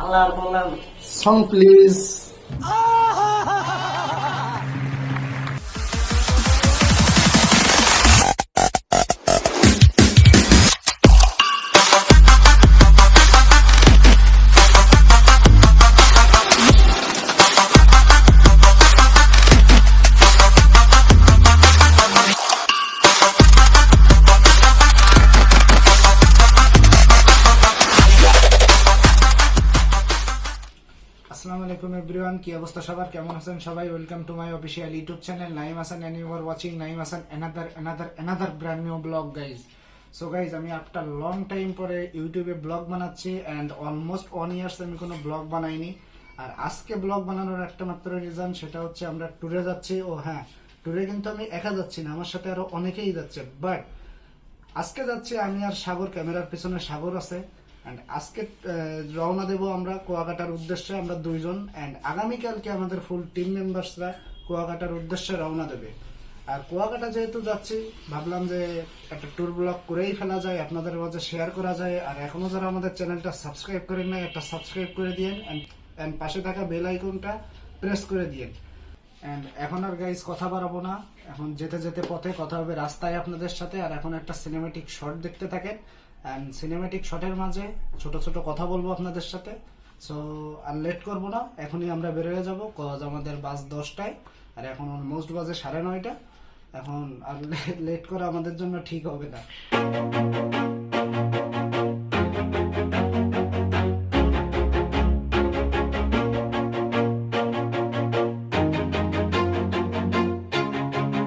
আল্লাহর কোনো নাম সং প্লিজ অবস্থা, সবার কেমন আছেন সবাই? Welcome to my official YouTube channel Naim Hasan and you are watching Naim Hasan another another another brand new vlog guys so guys আমি আফটার লং টাইম পরে ইউটিউবে ব্লগ বানাচ্ছি অ্যান্ড অলমোস্ট ওয়ান ইয়ার্স আমি কোনো blog বানাইনি। আর আজকে blog বানানোর একটা মাত্র রিজন সেটা হচ্ছে আমরা ট্যুরে যাচ্ছি। ও হ্যাঁ ট্যুরে কিন্তু আমি একা যাচ্ছি না, আমার সাথে আরও অনেকেই যাচ্ছে। বাট আজকে যাচ্ছি আমি আর সাগর, ক্যামেরার পিছনে সাগর আছে। অ্যান্ড আজকে রওনা দেব আমরা কুয়াকাটার উদ্দেশ্যে। আমরা দুইজন। অ্যান্ড আগামীকালকে আমাদের ফুল টিম মেম্বার্সরা কুয়াকাটার উদ্দেশ্যে রওনা দেবে। আর কুয়াকাটা যেহেতু যাচ্ছি, ভাবলাম যে একটা ট্যুর ব্লগ করেই ফেলা যায়, আপনাদের মাঝে শেয়ার করা যায়। আর এখনও যারা আমাদের চ্যানেলটা সাবস্ক্রাইব করেন না একটা সাবস্ক্রাইব করে দিয়েন। অ্যান্ড পাশে থাকা বেল আইকনটা প্রেস করে দিয়েন। এন্ড এখন আর গাইজ কথা বাড়াবো না। এখন যেতে যেতে পথে কথা হবে রাস্তায় আপনাদের সাথে। আর এখন একটা সিনেমেটিক শট দেখতে থাকেন। অ্যান্ড সিনেমেটিক শটের মাঝে ছোট ছোট কথা বলব আপনাদের সাথে। সো আর লেট করব না, এখনই আমরা বেরোয় যাব। কজ আমাদের বাস দশটায়, আর এখন অলমোস্ট বাজে সাড়ে নয়টা। এখন আর লেট করা আমাদের জন্য ঠিক হবে না।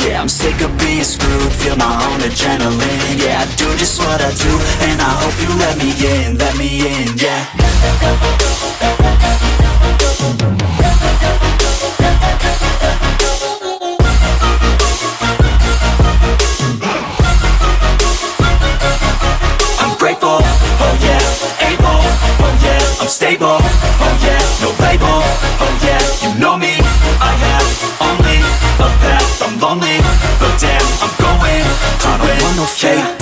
Yeah, I'm sick of being screwed, feel my own adrenaline. Yeah, I do just what I do, and I hope you let me in, let me in. Yeah. I'm grateful, oh yeah, able, oh yeah, I'm stable, oh yeah, no label, oh yeah, you know me, I have lonely, but damn, I'm going. I don't want no fake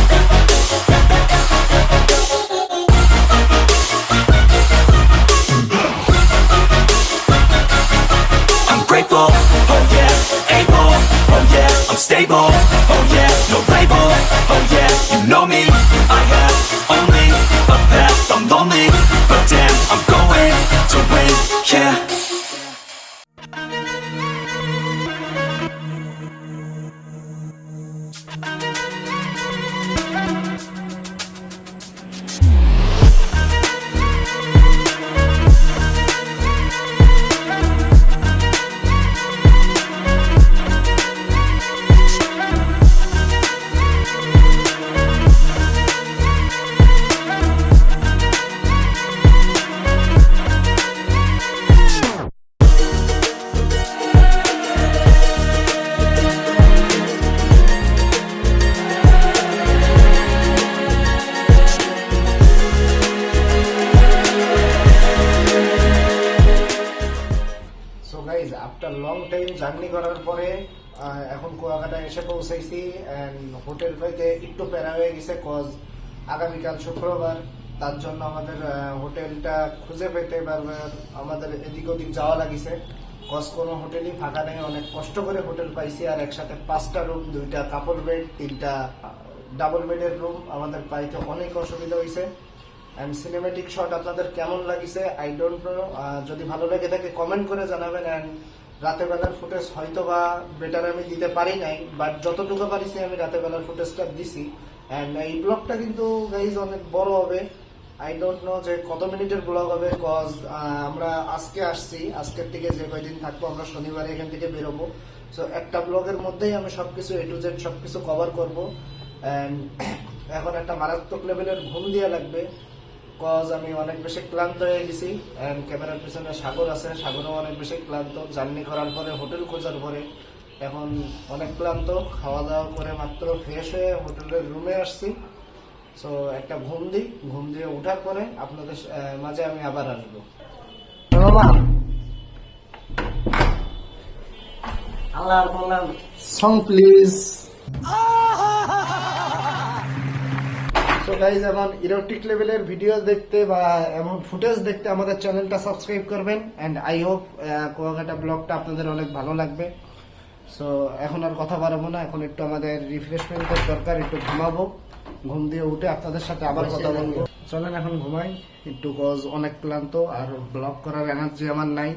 table. Journey করার পরে এখন কুয়াকাটা এসে পৌঁছাইছি and hotel পাইতে একটু প্যারা হয়ে গেছে cause আগামীকাল শুক্রবার। তার জন্য আমাদের হোটেলটা খুঁজে পেতে বারবার আমাদের এদিক ওদিক যাওয়া লাগিছে। কজ কোনো হোটেলই ফাঁকা নেই, অনেক কষ্ট করে হোটেল পাইছি আর একসাথে পাঁচটা রুম দুইটা কাপড় বেড তিনটা ডাবল বেডের রুম আমাদের পাইতে অনেক অসুবিধা হয়েছে অ্যান্ড সিনেমেটিক শট আপনাদের কেমন লাগিছে? আই ডোন্ট নো যদি ভালো লেগে থাকে কমেন্ট করে জানাবেন অ্যান্ড রাতের বেলার ফুটেজ হয়তো বা বেটার আমি দিতে পারি নাই বাট যতটুকু পারিছি আমি রাতের বেলার ফুটেজটা দিছি। অ্যান্ড এই ব্লগটা কিন্তু গাইজ অনেক বড় হবে। আই ডোন্ট নো যে কত মিনিটের ব্লগ হবে কজ আমরা আজকে আসছি। আজকের থেকে যে কয়দিন থাকব, আমরা শনিবারে এখান থেকে বেরোবো। সো একটা ব্লগের মধ্যেই আমি সব কিছু এ টু জেড সব কিছু কভার করব। অ্যান্ড এখন একটা মারাত্মক লেভেলের ঘুম দেওয়া লাগবে। কজ আমি অনেক বেশি ক্লান্ত হয়ে গেছি অ্যান্ড ক্যামেরার পিছনে সাগর আছে সাগরও অনেক বেশি ক্লান্ত। জার্নি করার পরে হোটেল খোঁজার পরে এখন অনেক ক্লান্ত। খাওয়া দাওয়া করে মাত্র ফ্রেশ হয়ে হোটেলের রুমে আসছি। সো একটা ঘুম দিই ঘুম দিয়ে ওঠার পরে আপনাদের মাঝে আমি আবার আসব। বাবা আল্লাহর নাম সং প্লিজ সো গাইজ এমন ইরোটিক লেভেলের ভিডিও দেখতে বা এমন ফুটেজ দেখতে আমাদের চ্যানেলটা সাবস্ক্রাইব করবেন অ্যান্ড আই হোপ কুয়াকাটা ব্লগটা আপনাদের অনেক ভালো লাগবে। সো এখন আর কথা বাড়াবো না এখন একটু আমাদের রিফ্রেশমেন্টের দরকার একটু ঘুমাবো। ঘুম দিয়ে উঠে আপনাদের সাথে আবার কথা বলব। চলেন এখন ঘুমাই একটু কজ অনেক ক্লান্ত আর ব্লগ করার এনার্জি আমার নাই।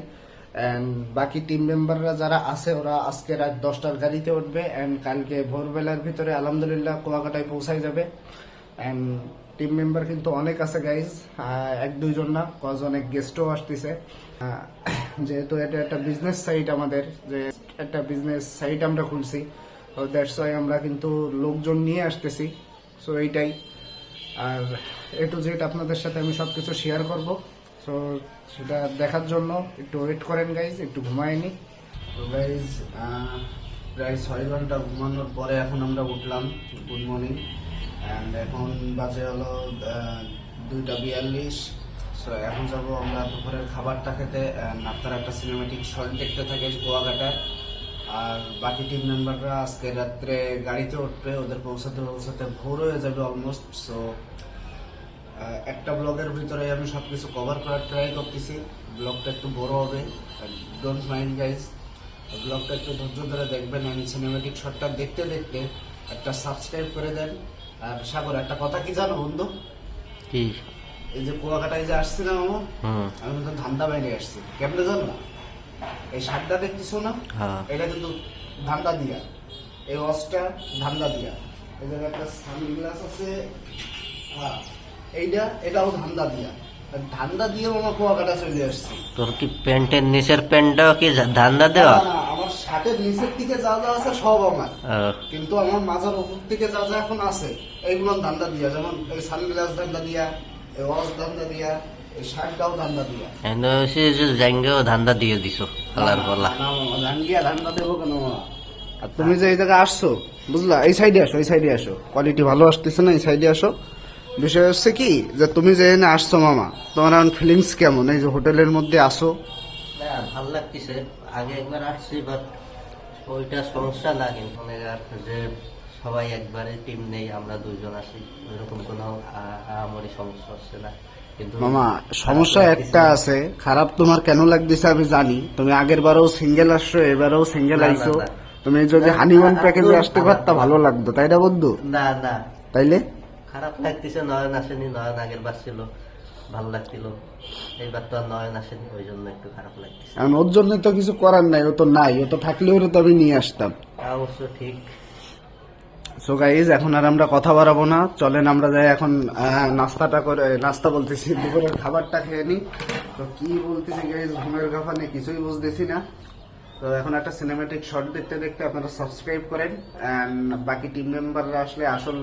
অ্যান্ড বাকি টিম মেম্বাররা যারা আছে ওরা আজকে রাত দশটার গাড়িতে উঠবে অ্যান্ড কালকে ভোরবেলার ভিতরে আলহামদুলিল্লাহ কুয়াকাটায় পৌঁছায় যাবে। অ্যান্ড টিম মেম্বার কিন্তু অনেক আছে গাইজ এক দুইজন না কজ অনেক গেস্টও আসতেছে। যেহেতু এটা একটা বিজনেস সাইট আমাদের, যে একটা বিজনেস সাইট আমরা খুলছি, তো দ্যাটস ওয়াই আমরা কিন্তু লোকজন নিয়ে আসতেছি। সো এইটাই। আর এ টু জেড আপনাদের সাথে আমি সবকিছু শেয়ার করব। সো সেটা দেখার জন্য একটু ওয়েট করেন গাইজ একটু ঘুমায়নি তো গাইজ প্রায় ছয় ঘণ্টা ঘুমানোর পরে এখন আমরা উঠলাম গুড মর্নিং অ্যান্ড এখন বাজে হলো দুইটা বিয়াল্লিশ। সো এখন যাব আমরা দুপুরের খাবারটা খেতে। আপনারা একটা সিনেমেটিক শট দেখতে থাকেন কুয়াকাটায়। আর বাকি টিম মেম্বাররা আজকে রাত্রে গাড়িতে উঠবে, ওদের পৌঁছাতে পৌঁছাতে ভোর হয়ে যাবে অলমোস্ট সো একটা ব্লগের ভিতরে আমি সবকিছু কভার করার ট্রাই করতেছি। ব্লগটা একটু বড় হবে ডোন্ট মাইন্ড গাইজ ব্লগটা একটু ধৈর্য ধরে দেখবেন। আমি সিনেমেটিক শটটা দেখতে দেখতে একটা সাবস্ক্রাইব করে দেন। আর সাগর একটা কথা কি জানো বন্ধু? কি? এই যে কুয়াকাটায় যে আসছি না আমি কিন্তু ধান্দা বাইরে আসছি। কেমনে জানো? এই শাকটা দেখতেছো না? হ্যাঁ। এটা কিন্তু ধান্দা দিয়া। এই অসটা ধান্দা দিয়া। এই জায়গায় একটা সানগ্লাস আছে। হ্যাঁ এইটা এটাও ধান্দা দিয়া। ধান্দা দিয়ে মামা কুয়াকাটা চলে আসছি। তোর কি প্যান্টের নিচের প্যান্টটাও কি ধান্দা দেওয়া? আমার শার্টের নিচের দিকে যা যা আছে সব আমার। কিন্তু আমার মাজার উপর থেকে যা যা এখন আছে এইগুলো ধান্দা দিয়া যেমন এই সানগ্লাস ধান্দা দিয়া এই ওয়াচ ধান্দা দিয়া এই শার্টটাও ধান্দা দিয়া। এনে হচ্ছে যে জাঙ্গেও ধান্দা দিয়ে দিছো কালার বলা। মামা, ধান্দা দেবো কেন তুমি যে এই জায়গায় আসছো বুঝলা? এই সাইডে আসো এই সাইডে আসো। কোয়ালিটি ভালো আসতেছে না এই সাইডে আসো। বিষয় হচ্ছে কি যে তুমি যে এখানে আসছো মামা তোমার এখন ফিলিংস কেমন? এই যে হোটেলের মধ্যে আসো। ভালো লাগতেছে। আগে একবার আসছি বাট ওইটা সমস্যা না কিন্তু মানে যে সবাই একবারে টিম নেই আমরা দুইজন আছি। ওইরকম কোনো আ- আহামরি সমস্যা হচ্ছে না। কিন্তু মামা সমস্যা একটা আছে। খারাপ তোমার কেন লাগতেছে আমি জানি। তুমি আগের বারও সিঙ্গেল আসছো এবারেও সিঙ্গেল আইছো। তুমি যদি হানিমুন প্যাকেজে আসতে পারতা ভালো লাগতো তাই না বন্ধু? না না। তাইলে? খারাপ লাগতেছে নয়ন আসেনি নয়ন আগের বার ছিল ভালো লাগছিল। এইবার তো আর নয়ন আসেনি ওই জন্য একটু খারাপ লাগতেছে। এখন ওর জন্য তো কিছু করার নাই ও তো নাই ও তো থাকলে ওরে তো আমি নিয়ে আসতাম। অবশ্য ঠিক। সো গাইজ এখন আর আমরা কথা বাড়াবো না। চলেন আমরা যাই এখন নাস্তাটা করে নাস্তা বলতেছি দুপুরের খাবারটা খেয়ে নিই। তো কি বলতেছি গাইজ ঘুমের গাফানে কিছুই বুঝতেছি না। তো এখন একটা সিনেমেটিক শট দেখতে দেখতে আপনারা সাবস্ক্রাইব করেন অ্যান্ড বাকি টিম মেম্বাররা আসলে আসল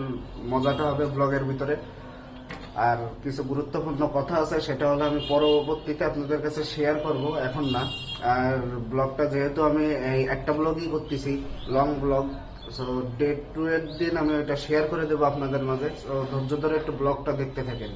মজাটা হবে ব্লগের ভিতরে। আর কিছু গুরুত্বপূর্ণ কথা আছে, সেটা হলো আমি পরবর্তীতে আপনাদের কাছে শেয়ার করব, এখন না। আর ব্লগটা যেহেতু আমি এই একটা ব্লগই করতেছি long vlog so day two এর দিন আমি ওটা শেয়ার করে দেবো আপনাদের মাঝে। ধৈর্য ধরে একটু ব্লগটা দেখতে থাকেন।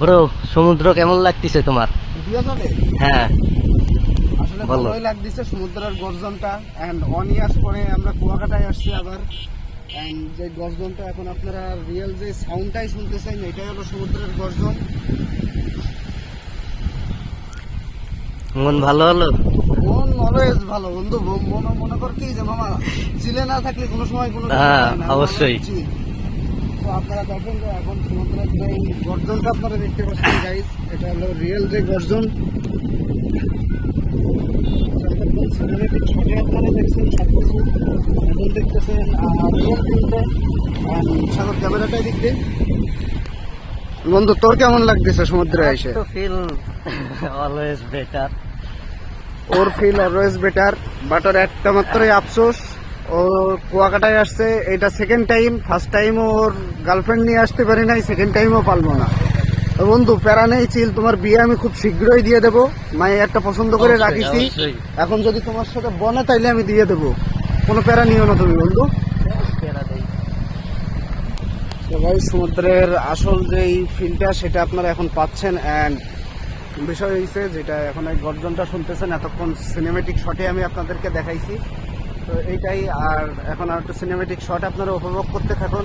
ব্রো সমুদ্র কেমন লাগতেছে তোমার? হ্যাঁ। আসলে ভালোই লাগতেছে সমুদ্রের গর্জনটা। অ্যান্ড ওয়ান ইয়ার্স পরে আমরা কুয়াকাটায় আসছি আবার। অ্যান্ড যে গর্জনটা এখন আপনারা রিয়েল যে সাউন্ডটাই শুনতেছেন এটাই হলো সমুদ্রের গর্জন। মন ভালো হলো? মন অলওয়েজ ভালো। বন্ধু মনে মনে কর কি যে মামা চিলে না থাকলে কোনো সময় কোনো হ্যাঁ, অবশ্যই। তো আপনারা দেখেন যে এখন সমুদ্রের যে গর্জনটা আপনারা দেখতে পাচ্ছেন গাইস এটা হলো রিয়েল যে গর্জন। সিনেমেটিক ছবি আপনারা দেখছেন সবকিছু এখন দেখতেছেন রিয়েল সাগর ক্যামেরাটাই দেখতে। বন্ধু তোর কেমন লাগতেছে সমুদ্রে এসে? ফিল অলওয়েজ বেটার ওর ফিল অলওয়েজ বেটার বাট ওর একটা মাত্রই আফসোস। ও কুয়াকাটায় আসছে এটা সেকেন্ড টাইম ফার্স্ট টাইম ওর গার্লফ্রেন্ড নিয়ে আসতে পারি নাই সেকেন্ড টাইমও পারব না। বন্ধু প্যারা নেই চিল তোমার বিয়ে আমি খুব শীঘ্রই দিয়ে দেবো। মায়ে একটা পছন্দ করে রাখিছি। এখন যদি তোমার সাথে বনে তাইলে আমি দিয়ে দেবো। কোনো প্যারা নিও না তুমি বন্ধু। সবাই সমুদ্রের আসল যেই ফিলটা সেটা আপনারা এখন পাচ্ছেন। অ্যান্ড বিষয় হয়েছে যেটা এখন এই গর্জনটা শুনতেছেন এতক্ষণ সিনেমেটিক শটে আমি আপনাদেরকে দেখাইছি। তো এইটাই, আর এখন আর একটা সিনেমেটিক শট আপনারা উপভোগ করতে থাকুন।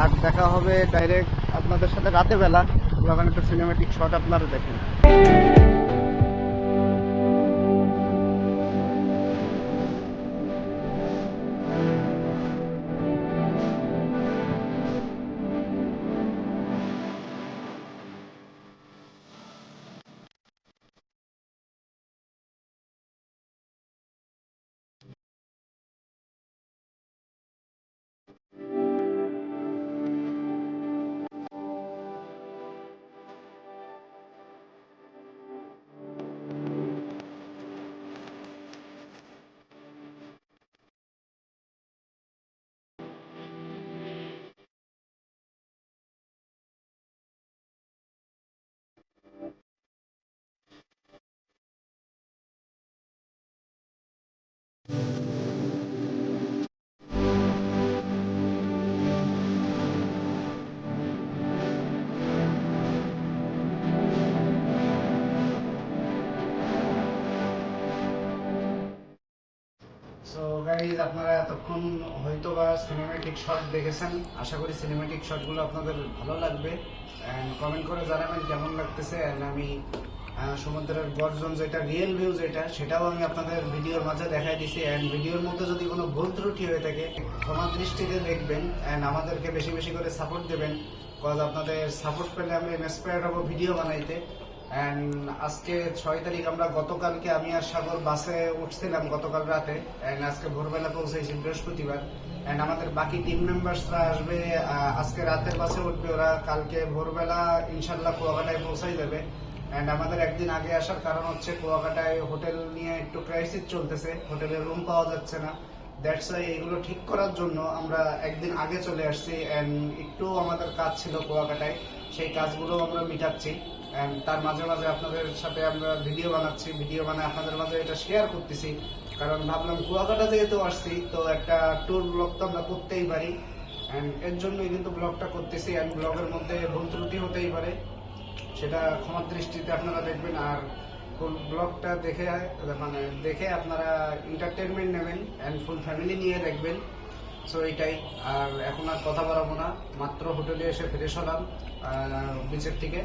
আর দেখা হবে ডাইরেক্ট আপনাদের সাথে রাতে বেলা। একটা একটু সিনেমেটিক শট আপনারা দেখেন। গাইজ আপনারা এতক্ষণ হয়তো বা সিনেমেটিক শট দেখেছেন। আশা করি সিনেমেটিক শটগুলো আপনাদের ভালো লাগবে। অ্যান্ড কমেন্ট করে জানাবেন কেমন লাগতেছে। অ্যান্ড আমি সমুদ্রের গর্জন যেটা রিয়েল ভিউ যেটা, সেটাও আমি আপনাদের ভিডিওর মাঝে দেখাই দিছি। অ্যান্ড ভিডিওর মধ্যে যদি কোনো ভুল ত্রুটি হয়ে থাকে, ক্ষমা দৃষ্টিতে দেখবেন। অ্যান্ড আমাদেরকে বেশি বেশি করে সাপোর্ট দেবেন। কজ আপনাদের সাপোর্ট পেলে আমি ইন্সপায়ার্ড হব ভিডিও বানাইতে। অ্যান্ড আজকে ছয় তারিখ আমরা গতকালকে আমি আর সাগর বাসে উঠছিলাম গতকাল রাতে। অ্যান্ড আজকে ভোরবেলা পৌঁছেছি বৃহস্পতিবার। অ্যান্ড আমাদের বাকি টিম মেম্বার্সরা আসবে আজকে রাতের বাসে উঠবে। ওরা কালকে ভোরবেলা ইনশাল্লাহ কুয়াকাটায় পৌঁছাই যাবে অ্যান্ড আমাদের একদিন আগে আসার কারণ হচ্ছে কুয়াকাটায় হোটেল নিয়ে একটু ক্রাইসিস চলতেছে। হোটেলে রুম পাওয়া যাচ্ছে না। দ্যাটস ওয়াই এগুলো ঠিক করার জন্য আমরা একদিন আগে চলে আসছি। অ্যান্ড একটু আমাদের কাজ ছিল কুয়াকাটায়। সেই কাজগুলো আমরা মিটাচ্ছি। তার মাঝে মাঝে আপনাদের সাথে আমরা ভিডিও বানাচ্ছি। ভিডিও বানায় আপনাদের মাঝে এটা শেয়ার করতেছি। কারণ ভাবলাম, কুয়াকাটা যেহেতু আসছি, তো একটা ট্যুর ব্লগ তো আমরা করতেই পারি। এর জন্যই কিন্তু ব্লগটা করতেছি। অ্যান্ড ব্লগের মধ্যে ভুল ত্রুটি হতেই পারে। সেটা ক্ষমার দৃষ্টিতে আপনারা দেখবেন। আর ফুল ব্লগটা দেখে মানে দেখে আপনারা এন্টারটেনমেন্ট নেবেন অ্যান্ড ফুল ফ্যামিলি নিয়ে দেখবেন। সো এটাই। আর এখন আর কথা বাড়াবো না। মাত্র হোটেলে এসে ফ্রেশ হলাম বিচের থেকে।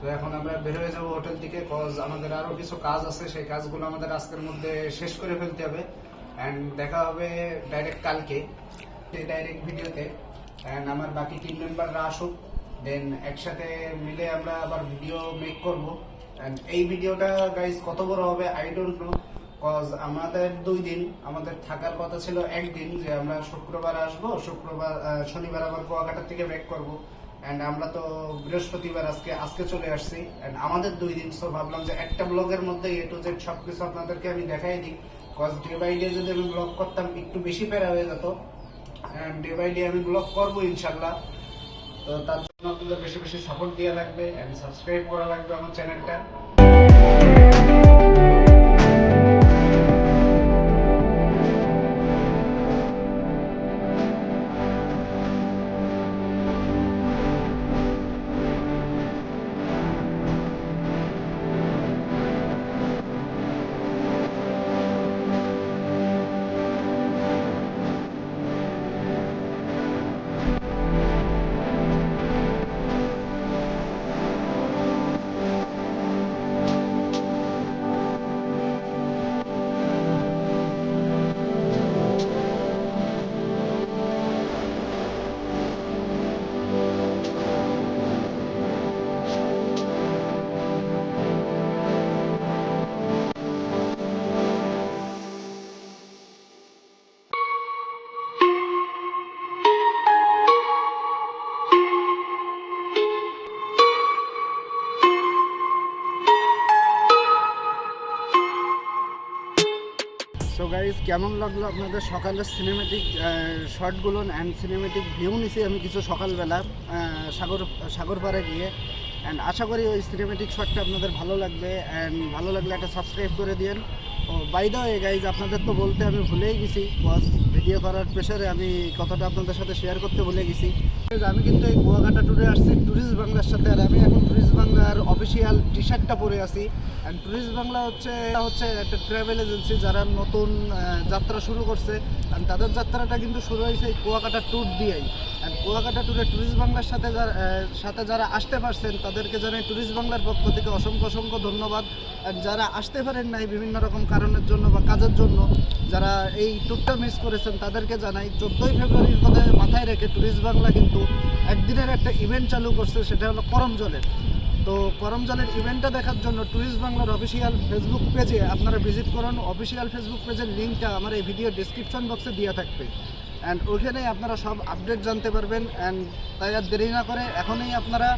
তো এখন আমরা বের হয়ে যাব হোটেল থেকে কজ আমাদের আরও কিছু কাজ আছে, সেই কাজগুলো আমাদের আজকের মধ্যে শেষ করে ফেলতে হবে। অ্যান্ড দেখা হবে ডাইরেক্ট কালকে ডাইরেক্ট ভিডিওতে। অ্যান্ড আমার বাকি টিম মেম্বাররা আসুক দেন একসাথে মিলে আমরা আবার ভিডিও মেক করব। অ্যান্ড এই ভিডিওটা গাইজ কত বড় হবে? আই ডোন্ট নো কজ আমাদের দুই দিন, আমাদের থাকার কথা ছিল একদিন যে আমরা শুক্রবার আসব, শুক্রবার শনিবার আবার কুয়াকাটা থেকে ব্যাক করব। এন্ড আমরা তো বৃহস্পতিবার আজকে আজকে চলে আসছি। এন্ড আমাদের দুই দিন সো ভাবলাম যে একটা ব্লগের মধ্যে এ টু জেড সবকিছু আপনাদেরকে আমি দেখাই দিই। কজ ডে বাই ডে যদি আমি ব্লগ করতাম, একটু বেশি প্যারা হয়ে যেত। এন্ড ডে বাই ডে আমি ব্লগ করব ইনশাল্লাহ তো তার জন্য আপনাদের বেশি বেশি সাপোর্ট দেওয়া লাগবে। এন্ড সাবস্ক্রাইব করা লাগবে আমার চ্যানেলটা সো গাইজ কেমন লাগল আপনাদের সকালের সিনেমেটিক শর্টগুলো অ্যান্ড সিনেমেটিক ভিউ নিছি আমি কিছু সকালবেলা সাগর সাগর পাড়ে গিয়ে অ্যান্ড আশা করি ওই সিনেমেটিক শটটা আপনাদের ভালো লাগবে অ্যান্ড ভালো লাগলে একটা সাবস্ক্রাইব করে দিন ও বাই ওয়ে গাইজ আপনাদের তো বলতে আমি ভুলেই গেছি বস ভিডিও করার প্রেশারে আমি কথাটা আপনাদের সাথে শেয়ার করতে ভুলে গেছি। আমি কিন্তু এই কুয়াকাটা ট্যুরে আসছি ট্যুরিস্ট বাংলার সাথে, আর আমি এখন ট্যুরিস্ট বাংলার অফিসিয়াল টি শার্টটা পরে আছি। অ্যান্ড ট্যুরিস্ট বাংলা হচ্ছে হচ্ছে একটা ট্রাভেল এজেন্সি যারা নতুন যাত্রা শুরু করছে। আর তাদের যাত্রাটা কিন্তু শুরু হয়েছে এই কুয়াকাটা ট্যুর দিয়েই। অ্যান্ড কুয়াকাটা ট্যুরে ট্যুরিস্ট বাংলার সাথে সাথে যারা আসতে পারছেন, তাদেরকে জানাই ট্যুরিস্ট বাংলার পক্ষ থেকে অসংখ্য অসংখ্য ধন্যবাদ। যারা আসতে পারেন নাই বিভিন্ন রকম কারণের জন্য বা কাজের জন্য, যারা এই ট্যুরটা মিস করেছেন, তাদেরকে জানাই, চোদ্দোই ফেব্রুয়ারির কথা মাথায় রেখে ট্যুরিস্ট বাংলা কিন্তু একদিনের একটা ইভেন্ট চালু করছে, সেটা হলো করম জলের তো করম জলের ইভেন্টটা দেখার জন্য ট্যুরিস্ট বাংলার অফিসিয়াল ফেসবুক পেজে আপনারা ভিজিট করুন। অফিসিয়াল ফেসবুক পেজের লিঙ্কটা আমার এই ভিডিও ডিসক্রিপশন বক্সে দেওয়া থাকবে। অ্যান্ড ওইখানে আপনারা সব আপডেট জানতে পারবেন। অ্যান্ড তাই আর দেরি না করে এখনই আপনারা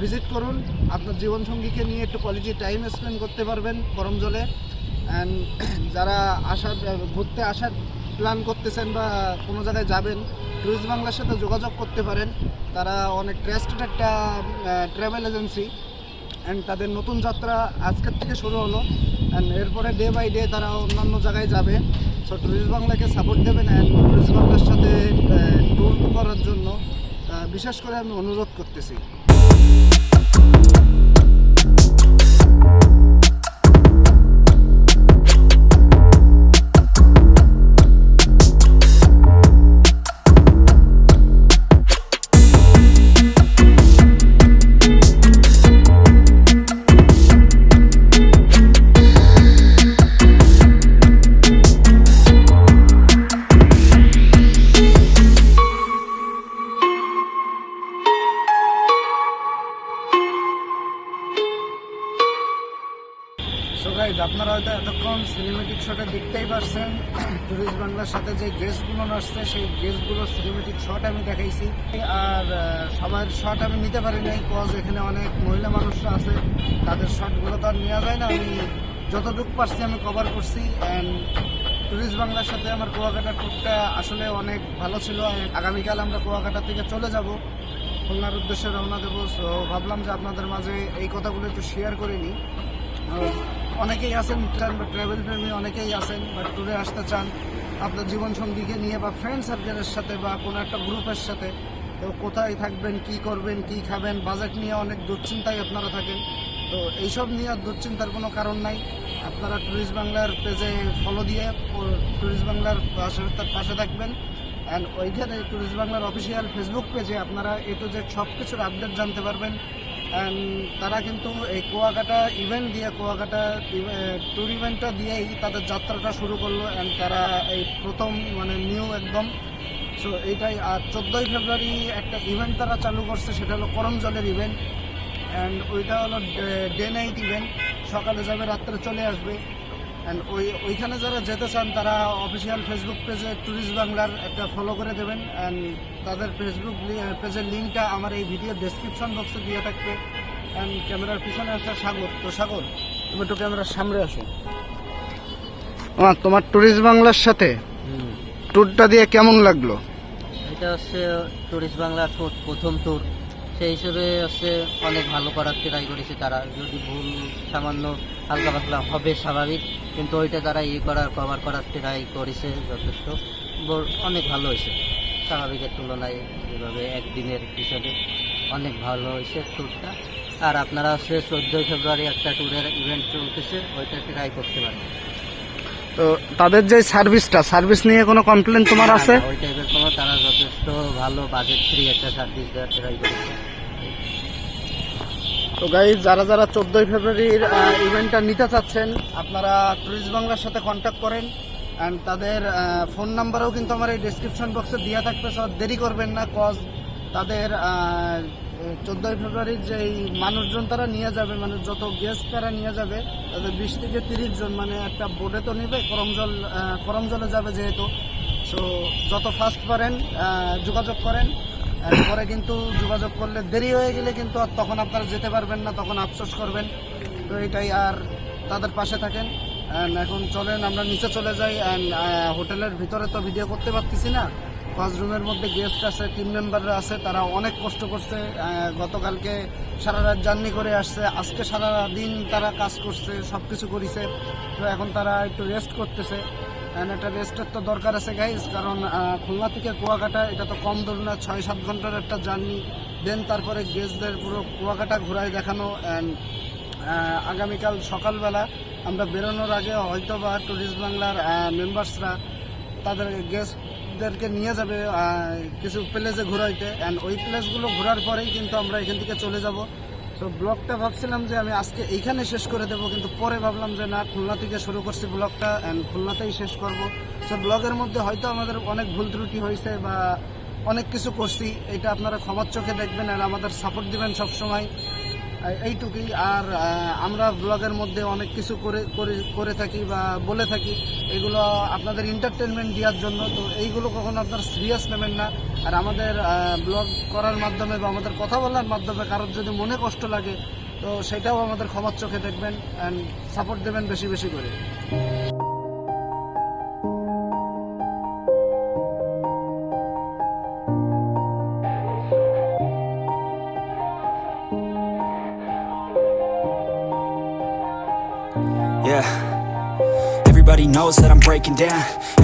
ভিজিট করুন। আপনার জীবনসঙ্গীকে নিয়ে একটু কোয়ালিটি টাইম স্পেন্ড করতে পারবেন গরম জলে। অ্যান্ড যারা আসার, ঘুরতে আসার প্ল্যান করতেছেন বা কোনো জায়গায় যাবেন ট্যুরিস্ট বাংলার সাথে যোগাযোগ করতে পারেন। তারা অনেক ট্রাস্টেড একটা ট্রাভেল এজেন্সি অ্যান্ড তাদের নতুন যাত্রা আজকের থেকে শুরু হলো। অ্যান্ড এরপরে ডে বাই ডে তারা অন্যান্য জায়গায় যাবে। সো ট্যুরিস্ট বাংলাকে সাপোর্ট দেবেন অ্যান্ড ট্যুরিস্ট বাংলার সাথে ট্যুর করার জন্য বিশেষ করে আমি অনুরোধ করতেছি। সো ছিল আগামীকাল আমরা কুয়াকাটা থেকে চলে যাব। খুলনার উদ্দেশ্যে রওনা দেবো। সো ভাবলাম যে আপনাদের মাঝে এই কথাগুলো একটু শেয়ার করে নিই। অনেকেই আছেন ট্রাভেল প্রেমী, অনেকেই আছেন বা ট্যুরে আসতে চান। আপনার জীবনসঙ্গীকে নিয়ে বা ফ্রেন্ড সার্কেলের সাথে বা কোনো একটা গ্রুপের সাথে, তো কোথায় থাকবেন, কি করবেন, কি খাবেন বাজেট নিয়ে অনেক দুশ্চিন্তায় আপনারা থাকেন। তো এইসব নিয়ে আর দুশ্চিন্তার কোনো কারণ নাই। আপনারা ট্যুরিস্ট বাংলার পেজে ফলো দিয়ে ট্যুরিস্ট বাংলার পাশে থাকবেন। অ্যান্ড ওইখানে ট্যুরিস্ট বাংলার অফিসিয়াল ফেসবুক পেজে আপনারা এ টু জেড সব কিছুর আপডেট জানতে পারবেন। অ্যান্ড তারা কিন্তু এই কুয়াকাটা ইভেন্ট দিয়ে, কুয়াকাটা ট্যুর ইভেন্টটা দিয়েই তাদের যাত্রাটা শুরু করল। অ্যান্ড তারা এই প্রথম মানে নিউ একদম। সো এইটাই, আর চোদ্দোই ফেব্রুয়ারি একটা ইভেন্ট তারা চালু করছে, সেটা হলো করম জলের ইভেন্ট অ্যান্ড ওইটা হলো ডে নাইট ইভেন্ট সকালে যাবে, রাত্রে চলে আসবে। অ্যান্ড ওই ওইখানে যারা যেতে চান তারা অফিসিয়াল ফেসবুক পেজে ট্যুরিস্ট বাংলার একটা ফলো করে দেবেন। অ্যান্ড তাদের ফেসবুক পেজের লিঙ্কটা আমার এই ভিডিও ডেসক্রিপশন বক্সে দিয়ে থাকবে। অ্যান্ড ক্যামেরার পিছনে আছে সাগর। তো সাগর তুমি একটু ক্যামেরার সামনে আসো। তোমার ট্যুরিস্ট বাংলার সাথে ট্যুরটা দিয়ে কেমন লাগল? এটা হচ্ছে টুরিস্ট বাংলার ট্যুর প্রথম ট্যুর সেই হিসেবে হচ্ছে অনেক ভালো করার ট্রাই করেছে তারা। যদি ভুল সামান্য হালকা পাতলা হবে স্বাভাবিক। কিন্তু ওইটা তারা ই করার কভার করার ট্রাই করেছে যথেষ্ট। অনেক ভালো হয়েছে। স্বাভাবিকের তুলনায় যেভাবে একদিনের হিসাবে অনেক ভালো হয়েছে ট্যুরটা আর আপনারা হচ্ছে চোদ্দোই ফেব্রুয়ারি একটা ট্যুরের ইভেন্ট চলতেছে ওইটা ট্রাই করতে পারেন। তো তাদের যে সার্ভিসটা সার্ভিস নিয়ে কোনো কমপ্লেন তোমার আছে? ওই টাইপের কোনো তারা যথেষ্ট ভালো বাজেট ফ্রি একটা সার্ভিস দেওয়ার ট্রাই করেছে। তো গাইজ যারা যারা চোদ্দোই ফেব্রুয়ারির ইভেন্টটা নিতে চাচ্ছেন, আপনারা ট্যুরিস্ট বাংলার সাথে কন্ট্যাক্ট করেন। অ্যান্ড তাদের ফোন নাম্বারও কিন্তু আমার এই ডিসক্রিপশন বক্সে দেওয়া থাকবে সব দেরি করবেন না কজ তাদের চোদ্দোই ফেব্রুয়ারির যেই মানুষজন তারা নিয়ে যাবে মানে যত গেস্ট তারা নিয়ে যাবে, তাদের বিশ থেকে তিরিশ জন মানে একটা বোটে তো নেবে করমজল করমজলে যাবে যেহেতু। সো যত ফাস্ট পারেন যোগাযোগ করেন। আর পরে কিন্তু যোগাযোগ করলে দেরি হয়ে গেলে কিন্তু আর তখন আপনারা যেতে পারবেন না, তখন আফসোস করবেন। তো এটাই আর তাদের পাশে থাকেন। অ্যান্ড এখন চলেন, আমরা নিচে চলে যাই। অ্যান্ড হোটেলের ভিতরে তো ভিডিও করতে পারতেছি না। পাঁচ রুমের মধ্যে গেস্ট আছে টিম মেম্বাররা আছে, তারা অনেক কষ্ট করছে। গতকালকে সারা রাত জার্নি করে আসছে। আজকে সারা দিন তারা কাজ করছে সব কিছু করেছে। তো এখন তারা একটু রেস্ট করতেছে। একটা রেস্টের তো দরকার আছে গাইজ কারণ খুলনা থেকে কুয়াকাটা, এটা তো কম দূর না ছয় সাত ঘণ্টার একটা জার্নি দেন তারপরে গেস্টদের পুরো কুয়াকাটা ঘোরায় দেখানো অ্যান্ড আগামীকাল সকালবেলা আমরা বেরোনোর আগে হয়তো বা ট্যুরিস্ট বাংলার মেম্বার্সরা তাদের গেস্টদেরকে নিয়ে যাবে কিছু প্লেসে ঘোরাইতে। অ্যান্ড ওই প্লেসগুলো ঘোরার পরেই কিন্তু আমরা এখান থেকে চলে যাব। তো ব্লগটা ভাবছিলাম যে আমি আজকে এইখানে শেষ করে দেবো, কিন্তু পরে ভাবলাম যে না, খুলনা থেকে শুরু করছি ব্লগটা অ্যান্ড খুলনাতেই শেষ করব। সো ব্লগের মধ্যে হয়তো আমাদের অনেক ভুল ত্রুটি হয়েছে বা অনেক কিছু করছি, এটা আপনারা ক্ষমার চোখে দেখবেন আর আমাদের সাপোর্ট দেবেন সবসময়। এইটুকুই। আর আমরা ব্লগের মধ্যে অনেক কিছু করে করে থাকি বা বলে থাকি। এগুলো আপনাদের এন্টারটেনমেন্ট দেওয়ার জন্য। তো এইগুলো কখনো আপনারা সিরিয়াস নেবেন না। আর আমাদের ব্লগ করার মাধ্যমে বা আমাদের কথা বলার মাধ্যমে কারোর যদি মনে কষ্ট লাগে, তো সেটাও আমাদের ক্ষমার চোখে দেখবেন অ্যান্ড সাপোর্ট দেবেন বেশি বেশি করে। Knows that I'm breaking down.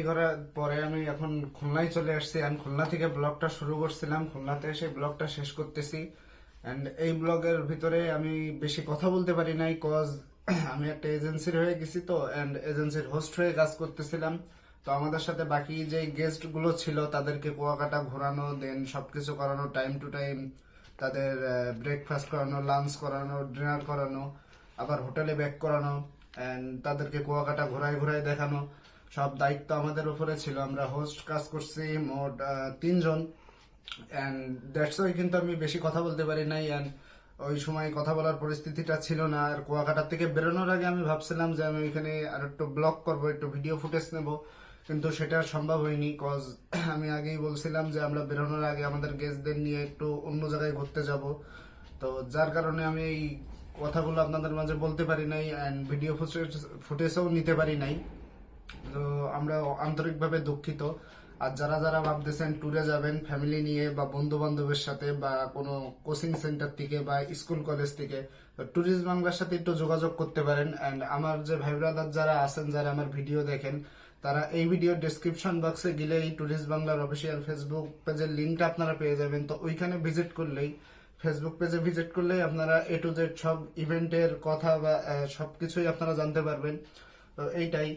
journey করার পরে আমি এখন খুলনায় চলে আসছি আমি খুলনা থেকে ব্লগটা শুরু করছিলাম। খুলনাতে এসে ব্লগটা শেষ করতেছি। অ্যান্ড এই ব্লগের ভিতরে আমি বেশি কথা বলতে পারি নাই কজ আমি একটা এজেন্সির হয়ে গেছি তো অ্যান্ড এজেন্সির হোস্ট হয়ে কাজ করতেছিলাম। তো আমাদের সাথে বাকি যে গেস্টগুলো ছিল, তাদেরকে কুয়াকাটা ঘোরানো দেন সবকিছু করানো টাইম টু টাইম তাদের ব্রেকফাস্ট করানো লাঞ্চ করানো ডিনার করানো, আবার হোটেলে ব্যাক করানো অ্যান্ড তাদেরকে কুয়াকাটা ঘোরায় ঘোরায় দেখানো। সব দায়িত্ব আমাদের উপরে ছিল। আমরা হোস্ট কাজ করছি মোট তিনজন। অ্যান্ড দ্যাটস ওয়াই কিন্তু আমি বেশি কথা বলতে পারি নাই। অ্যান্ড ওই সময় কথা বলার পরিস্থিতিটা ছিল না। আর কুয়াকাটার থেকে বেরোনোর আগে আমি ভাবছিলাম যে আমি ওইখানে আর একটু ব্লগ করব, একটু ভিডিও ফুটেজ নেব। কিন্তু সেটা সম্ভব হয়নি কজ আমি আগেই বলছিলাম যে আমরা বেরোনোর আগে আমাদের গেস্টদের নিয়ে একটু অন্য জায়গায় ঘুরতে যাব। তো যার কারণে আমি এই কথাগুলো আপনাদের মাঝে বলতে পারি নাই। অ্যান্ড ভিডিও ফুটেজ ফুটেজও নিতে পারি নাই। তো আমরা আন্তরিকভাবে দুঃখিত। আর যারা যারা ভাবতেছেন ট্যুরে যাবেন ফ্যামিলি নিয়ে বা বন্ধু বান্ধবের সাথে বা কোনো কোচিং সেন্টার থেকে বা স্কুল কলেজ থেকে ট্যুরিস্ট বাংলার সাথে একটু যোগাযোগ করতে পারেন। অ্যান্ড আমার যে ভাই ব্রাদার যারা আছেন যারা আমার ভিডিও দেখেন তারা এই ভিডিও ডেসক্রিপশন বক্সে গেলে এই ট্যুরিস্ট বাংলার অফিসিয়াল ফেসবুক পেজের লিঙ্কটা আপনারা পেয়ে যাবেন। তো ওইখানে ভিজিট করলেই ফেসবুক পেজে ভিজিট করলেই আপনারা এ টু জেড সব ইভেন্টের কথা বা আহ, সবকিছুই আপনারা জানতে পারবেন। তো এইটাই।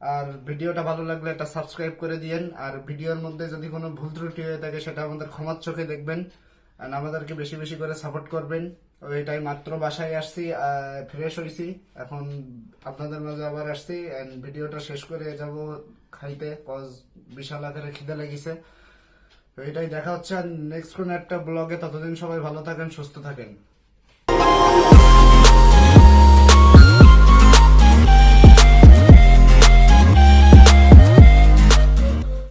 আর ভিডিওটা ভালো লাগলে একটা সাবস্ক্রাইব করে দিয়েন। আর ভিডিওর মধ্যে যদি কোনো ভুল ত্রুটি হয়ে থাকে, সেটা আমাদের ক্ষমার চোখে দেখবেন। আর আমাদেরকে বেশি বেশি করে সাপোর্ট করবেন। ওইটাই মাত্র বাসায় আসছি ফ্রেশ হয়েছি এখন আপনাদের মাঝে আবার আসছি and ভিডিওটা শেষ করে যাব খাইতে কজ বিশাল আকারে খিদে লেগেছে। তো এটাই দেখা হচ্ছে। আর নেক্সট কোন একটা ব্লগে ততদিন সবাই ভালো থাকেন, সুস্থ থাকেন।